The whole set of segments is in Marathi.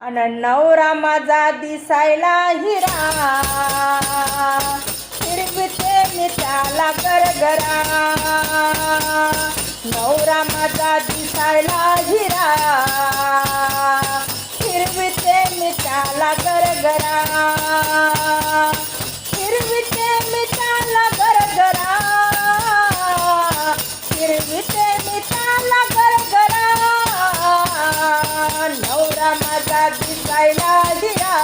अन नवरा माझा दिसायला हिरा. फिरविते मी त्याला गरगरा. नवरा माझा दिसायला हिरा. फिरविते मी त्याला गरगरा. माझा माझा दिसायला हिरा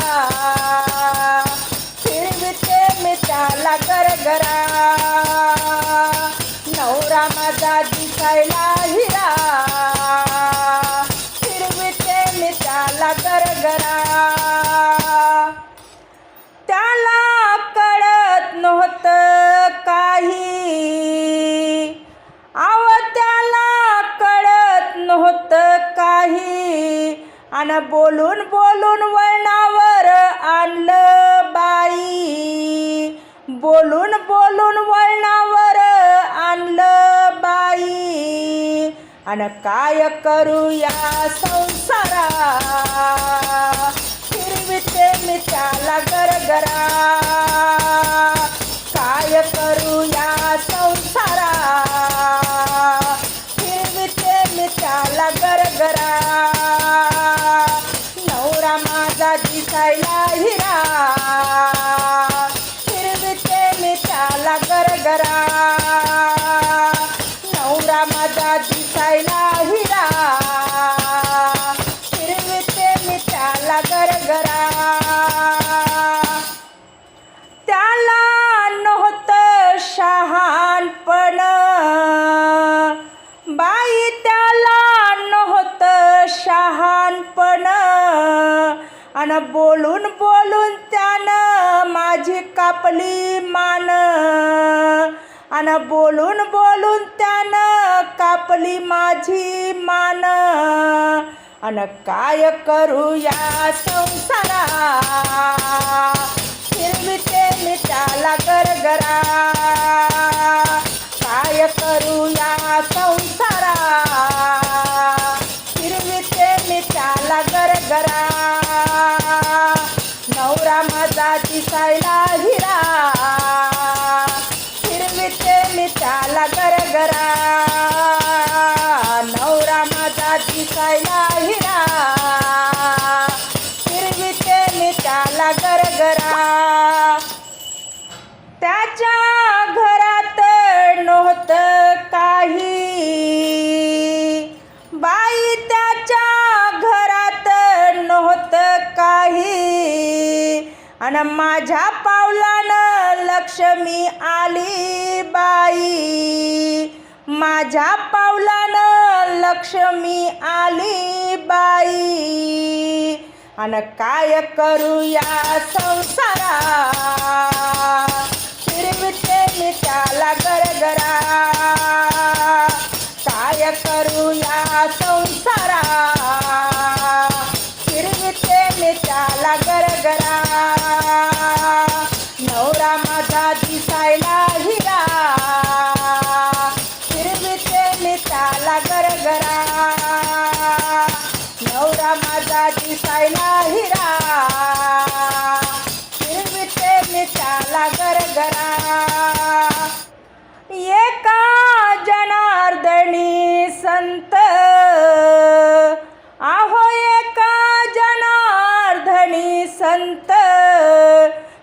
फिरविते मी त्याला गरगरा नवरा माझा दिसायला हिरा फिरविते मी त्याला गरगरा त्याला कळत नव्हतं काही. आणि बोलून बोलून वळणावर आणलं बाई. बोलून बोलून वळणावर आणलं बाई. आणि काय करू या संसारा? फिरविते मी त्याला त्याला नवरा माझा दिसायला हिरा फिरविते मी त्याला गरगरा त्याला नव्हतं शहाणपण. बाई त्याला नव्हतं शहाणपण. आणि बोलून बोलून त्यानं माझी कापली मा आणि बोलून बोलून त्यानं कापली माझी मान. आणि काय करू या संसारा करा त्याच्या घरात नव्हतं काही. बाई त्याच्या घरात नव्हतं काही. आणि माझ्या पावलानं लक्ष्मी आली बाई. माझ्या पावलानं लक्ष्मी आली बाई. आणि काय करूया संसारा? फिरविते मी त्याला गरगरा. काय करूया संसारा? माझा दिसायला हिरा. फिरविते मी त्याला गरगरा एका जनार्दनी संत. आहो एका जनार्दनी संत.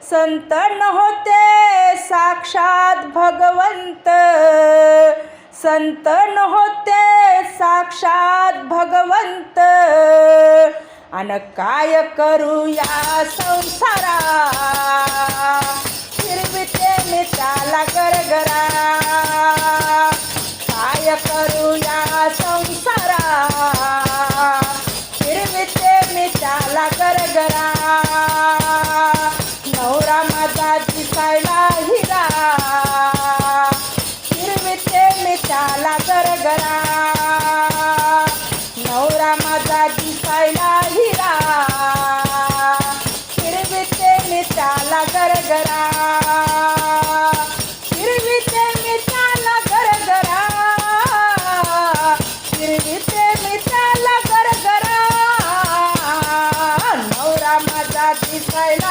संत नव्हते साक्षात भगवंत. संत नव्हते साक्षात अन काय करू या संसारा दिसायला हिरा